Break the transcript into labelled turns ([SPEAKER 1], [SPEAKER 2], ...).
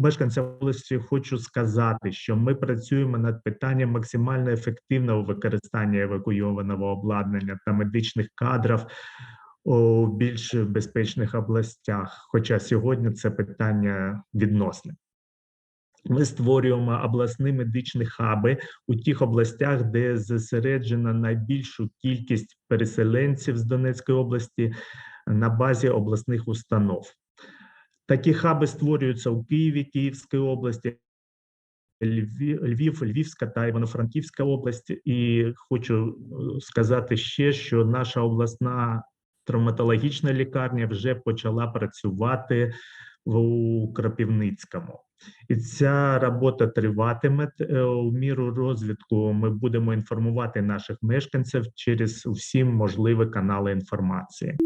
[SPEAKER 1] мешканцям області хочу сказати, що ми працюємо над питанням максимально ефективного використання евакуйованого обладнання та медичних кадрів у більш безпечних областях. Хоча сьогодні це питання відносне. Ми створюємо обласні медичні хаби у тих областях, де зосереджена найбільшу кількість переселенців з Донецької області на базі обласних установ. Такі хаби створюються у Києві, Київській області, Львів, Львів, Львівська та Івано-Франківська область. І хочу е, сказати ще, що наша обласна травматологічна лікарня вже почала працювати у Кропивницькому. І ця робота триватиме Е, у міру розвитку. Ми будемо інформувати наших мешканців через всі можливі канали інформації.